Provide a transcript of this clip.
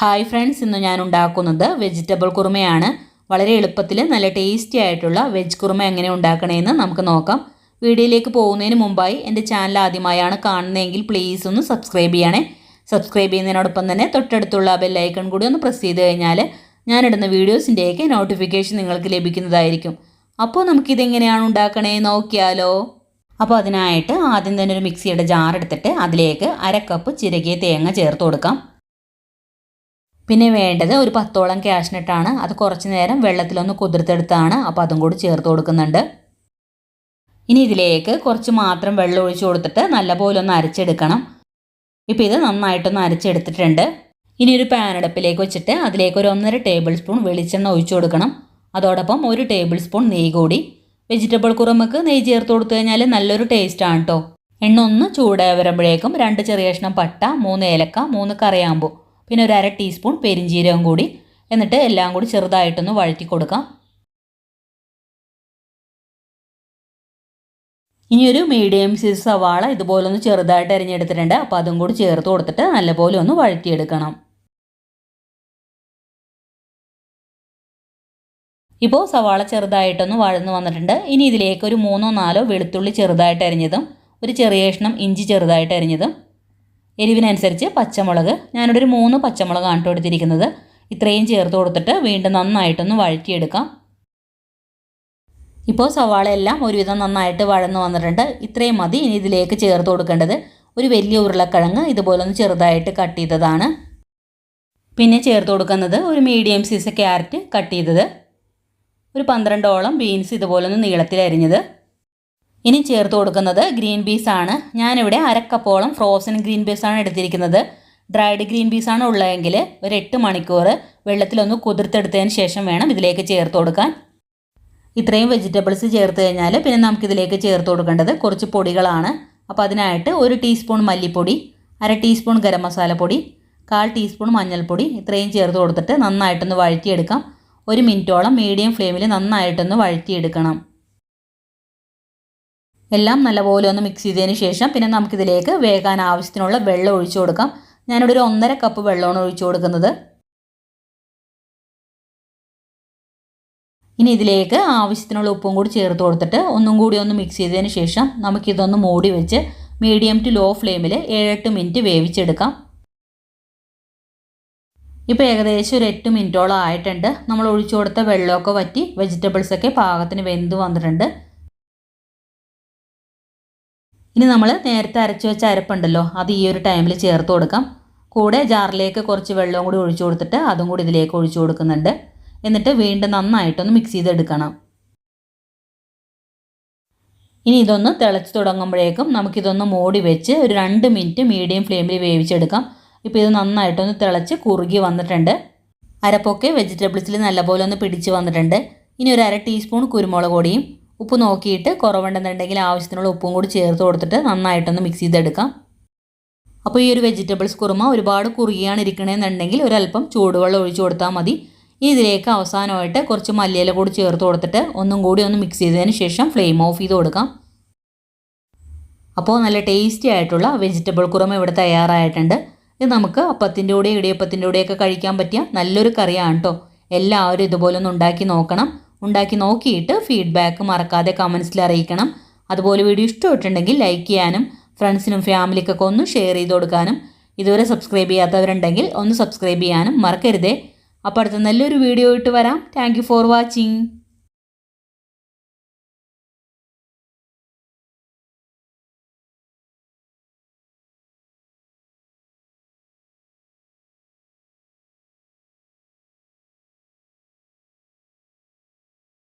Hi friends ഇന്ന് ഞാൻ ഉണ്ടാക്കുന്നത് വെജിറ്റബിൾ കുറുമയാണ്. വളരെ എളുപ്പത്തിൽ നല്ല ടേസ്റ്റി ആയിട്ടുള്ള വെജ് കുറുമ എങ്ങനെ ഉണ്ടാക്കണമെന്ന് നമുക്ക് നോക്കാം. വീഡിയോയിലേക്ക് പോകുന്നതിന് മുമ്പായി എന്റെ ചാനൽ ആദ്യമായാണ് കാണുന്നതെങ്കിൽ പ്ലീസ് ഒന്ന് സബ്സ്ക്രൈബ് ചെയ്യണേ. സബ്സ്ക്രൈബ് ചെയ്യുന്നതിനോടൊപ്പം തന്നെ തൊട്ടടുത്തുള്ള ബെല്ലൈക്കൺ കൂടി ഒന്ന് പ്രസ് ചെയ്ത് കഴിഞ്ഞാൽ ഞാനിടുന്ന വീഡിയോസിന്റെയൊക്കെ നോട്ടിഫിക്കേഷൻ നിങ്ങൾക്ക് ലഭിക്കുന്നതായിരിക്കും. അപ്പോൾ നമുക്കിതെങ്ങനെയാണ് ഉണ്ടാക്കണേ നോക്കിയാലോ. അപ്പോൾ അതിനായിട്ട് ആദ്യം തന്നെ ഒരു മിക്സിയുടെ ജാർ എടുത്തിട്ട് അതിലേക്ക് അര കപ്പ് ചിരകിയ തേങ്ങ ചേർത്ത് കൊടുക്കാം. പിന്നെ വേണ്ടത് ഒരു പത്തോളം ക്യാഷ്നട്ടാണ് അത് കുറച്ച് നേരം വെള്ളത്തിലൊന്ന് കുതിർത്തെടുത്താണ്. അപ്പോൾ അതും കൂടി ചേർത്ത് കൊടുക്കുന്നുണ്ട്. ഇനി ഇതിലേക്ക് കുറച്ച് മാത്രം വെള്ളം ഒഴിച്ചു കൊടുത്തിട്ട് നല്ലപോലെ ഒന്ന് അരച്ചെടുക്കണം. ഇപ്പോൾ ഇത് നന്നായിട്ടൊന്ന് അരച്ചെടുത്തിട്ടുണ്ട്. ഇനി ഒരു പാനടപ്പിലേക്ക് വെച്ചിട്ട് അതിലേക്ക് ഒരു ഒന്നര ടേബിൾ സ്പൂൺ വെളിച്ചെണ്ണ ഒഴിച്ചു കൊടുക്കണം. അതോടൊപ്പം ഒരു ടേബിൾ സ്പൂൺ നെയ്യ് കൂടി. വെജിറ്റബിൾ കുറുമക്ക് നെയ്യ് ചേർത്ത് കൊടുത്തു കഴിഞ്ഞാൽ നല്ലൊരു ടേസ്റ്റാണ് കേട്ടോ എണ്ണ ഒന്ന് ചൂടായി വരുമ്പോഴേക്കും രണ്ട് ചെറിയ കഷ്ണം പട്ട മൂന്ന് ഏലക്ക മൂന്ന് കറിയാമ്പൂ. പിന്നെ ഒരു അര ടീസ്പൂൺ പെരിഞ്ചീരകം കൂടി. എന്നിട്ട് എല്ലാം കൂടി ചെറുതായിട്ടൊന്ന് വഴറ്റി കൊടുക്കാം. ഇനി ഒരു മീഡിയം സൈസ് സവാള ഇതുപോലെ ഒന്ന് ചെറുതായിട്ട് അരിഞ്ഞെടുത്തിട്ടുണ്ട്. അപ്പോൾ അതും കൂടി ചേർത്ത് കൊടുത്തിട്ട് നല്ലപോലെ ഒന്ന് വഴറ്റിയെടുക്കണം. ഇപ്പോൾ സവാള ചെറുതായിട്ടൊന്ന് വഴന്ന് വന്നിട്ടുണ്ട്. ഇനി ഇതിലേക്ക് ഒരു മൂന്നോ നാലോ വെളുത്തുള്ളി ചെറുതായിട്ട് അരിഞ്ഞതും ഒരു ചെറിയ കഷ്ണം ഇഞ്ചി ചെറുതായിട്ട് അരിഞ്ഞതും എരിവിനനുസരിച്ച് പച്ചമുളക് ഞാനിവിടെ ഒരു മൂന്ന് പച്ചമുളകാണ് കേട്ടോ എടുത്തിരിക്കുന്നത്. ഇത്രയും ചേർത്ത് കൊടുത്തിട്ട് വീണ്ടും നന്നായിട്ടൊന്ന് വഴറ്റിയെടുക്കാം. ഇപ്പോൾ സവാള എല്ലാം ഒരുവിധം നന്നായിട്ട് വഴന്നു വന്നിട്ടുണ്ട്. ഇത്രയും മതി ഇനി ഇതിലേക്ക് ചേർത്ത് കൊടുക്കേണ്ടത് ഒരു വലിയ ഉരുളക്കിഴങ്ങ് ഇതുപോലെ ഒന്ന് ചെറുതായിട്ട് കട്ട് ചെയ്തതാണ്. പിന്നെ ചേർത്ത് കൊടുക്കുന്നത് ഒരു മീഡിയം സൈസ് ക്യാരറ്റ് കട്ട് ചെയ്തത്. ഒരു പന്ത്രണ്ടോളം ബീൻസ് ഇതുപോലെ ഒന്ന് നീളത്തിൽ അരിഞ്ഞത്. ഇനി ചേർത്ത് കൊടുക്കുന്നത് ഗ്രീൻ പീസ് ആണ്. ഞാനിവിടെ അരക്കപ്പോളം ഫ്രോസൺ ഗ്രീൻ പീസ് ആണ് എടുത്തിരിക്കുന്നത്. ഡ്രൈഡ് ഗ്രീൻ പീസ് ആണ് ഉള്ളതെങ്കിൽ ഒരു എട്ട് മണിക്കൂർ വെള്ളത്തിലൊന്ന് കുതിർത്തെടുത്തതിന് ശേഷം വേണം ഇതിലേക്ക് ചേർത്ത് കൊടുക്കാൻ. ഇത്രയും വെജിറ്റബിൾസ് ചേർത്ത് കഴിഞ്ഞാൽ പിന്നെ നമുക്കിതിലേക്ക് ചേർത്ത് കൊടുക്കേണ്ടത് കുറച്ച് പൊടികളാണ്. അപ്പോൾ അതിനായിട്ട് ഒരു ടീസ്പൂൺ മല്ലിപ്പൊടി അര ടീസ്പൂൺ ഗരം മസാലപ്പൊടി കാൽ ടീസ്പൂൺ മഞ്ഞൾപ്പൊടി ഇത്രയും ചേർത്ത് കൊടുത്തിട്ട് നന്നായിട്ടൊന്ന് വഴറ്റിയെടുക്കാം. ഒരു മിനിറ്റോളം മീഡിയം ഫ്ലെയിമിൽ നന്നായിട്ടൊന്ന് വഴറ്റിയെടുക്കണം. എല്ലാം നല്ലപോലെ ഒന്ന് മിക്സ് ചെയ്തതിന് ശേഷം പിന്നെ നമുക്കിതിലേക്ക് വേകാൻ ആവശ്യത്തിനുള്ള വെള്ളം ഒഴിച്ചു കൊടുക്കാം. ഞാനിവിടെ ഒരു ഒന്നര കപ്പ് വെള്ളമാണ് ഒഴിച്ചു കൊടുക്കുന്നത്. ഇനി ഇതിലേക്ക് ആവശ്യത്തിനുള്ള ഉപ്പും കൂടി ചേർത്ത് കൊടുത്തിട്ട് ഒന്നും കൂടി ഒന്ന് മിക്സ് ചെയ്തതിന് ശേഷം നമുക്കിതൊന്ന് മൂടി വെച്ച് മീഡിയം ടു ലോ ഫ്ലെയിമിൽ ഏഴെട്ട് മിനിറ്റ് വേവിച്ചെടുക്കാം. ഇപ്പോൾ ഏകദേശം ഒരു എട്ട് മിനിറ്റോളം ആയിട്ടുണ്ട്. നമ്മൾ ഒഴിച്ചു കൊടുത്ത വെള്ളമൊക്കെ വറ്റി വെജിറ്റബിൾസൊക്കെ പാകത്തിന് വെന്ത് വന്നിട്ടുണ്ട്. ഇനി നമ്മൾ നേരത്തെ അരച്ചു വെച്ച അരപ്പുണ്ടല്ലോ അത് ഈ ഒരു ടൈമിൽ ചേർത്ത് കൊടുക്കാം. കൂടെ ജാറിലേക്ക് കുറച്ച് വെള്ളവും കൂടി ഒഴിച്ചു കൊടുത്തിട്ട് അതും കൂടി ഇതിലേക്ക് ഒഴിച്ചു കൊടുക്കുന്നുണ്ട്. എന്നിട്ട് വീണ്ടും നന്നായിട്ടൊന്ന് മിക്സ് ചെയ്തെടുക്കണം. ഇനി ഇതൊന്ന് തിളച്ച് തുടങ്ങുമ്പോഴേക്കും നമുക്കിതൊന്ന് മൂടി വെച്ച് ഒരു രണ്ട് മിനിറ്റ് മീഡിയം ഫ്ലെയിമിൽ വേവിച്ചെടുക്കാം. ഇപ്പോൾ ഇത് നന്നായിട്ടൊന്ന് തിളച്ച് കുറുകി വന്നിട്ടുണ്ട്. അരപ്പൊക്കെ വെജിറ്റബിൾസിൽ നല്ലപോലെ ഒന്ന് പിടിച്ച് വന്നിട്ടുണ്ട്. ഇനി ഒരു അര ടീസ്പൂൺ കുരുമുളക് പൊടിയും ഉപ്പ് നോക്കിയിട്ട് കുറവുണ്ടെന്നുണ്ടെങ്കിൽ ആവശ്യത്തിനുള്ള ഉപ്പും കൂടി ചേർത്ത് കൊടുത്തിട്ട് നന്നായിട്ടൊന്ന് മിക്സ് ചെയ്തെടുക്കാം. അപ്പോൾ ഈ ഒരു വെജിറ്റബിൾസ് കുറുമ ഒരുപാട് കുറുകിയാണ് ഇരിക്കണമെന്നുണ്ടെങ്കിൽ ഒരല്പം ചൂടുവെള്ളം ഒഴിച്ചു കൊടുത്താൽ മതി. ഇനി ഇതിലേക്ക് അവസാനമായിട്ട് കുറച്ച് മല്ലിയില കൂടി ചേർത്ത് കൊടുത്തിട്ട് ഒന്നും കൂടി ഒന്ന് മിക്സ് ചെയ്തതിന് ശേഷം ഫ്ലെയിം ഓഫ് ചെയ്ത് കൊടുക്കാം. അപ്പോൾ നല്ല ടേസ്റ്റി ആയിട്ടുള്ള വെജിറ്റബിൾ കുറുമ ഇവിടെ തയ്യാറായിട്ടുണ്ട്. ഇത് നമുക്ക് അപ്പത്തിന്റെ കൂടെ ഇടിയപ്പത്തിന്റെ കൂടെയൊക്കെ കഴിക്കാൻ പറ്റിയ നല്ലൊരു കറിയാണ് കേട്ടോ എല്ലാവരും ഇതുപോലെ ഒന്ന് ഉണ്ടാക്കി നോക്കണം. ഉണ്ടാക്കി നോക്കിയിട്ട് ഫീഡ്ബാക്ക് മറക്കാതെ കമൻസിൽ അറിയിക്കണം. അതുപോലെ വീഡിയോ ഇഷ്ടമായിട്ടുണ്ടെങ്കിൽ ലൈക്ക് ചെയ്യാനും ഫ്രണ്ട്സിനും ഫാമിലിക്കൊക്കെ ഒന്ന് ഷെയർ ചെയ്ത് കൊടുക്കാനും ഇതുവരെ സബ്സ്ക്രൈബ് ചെയ്യാത്തവരുണ്ടെങ്കിൽ ഒന്ന് സബ്സ്ക്രൈബ് ചെയ്യാനും മറക്കരുതേ. അപ്പോൾ അടുത്ത നല്ലൊരു വീഡിയോ ഇട്ട് വരാം. Thank for watching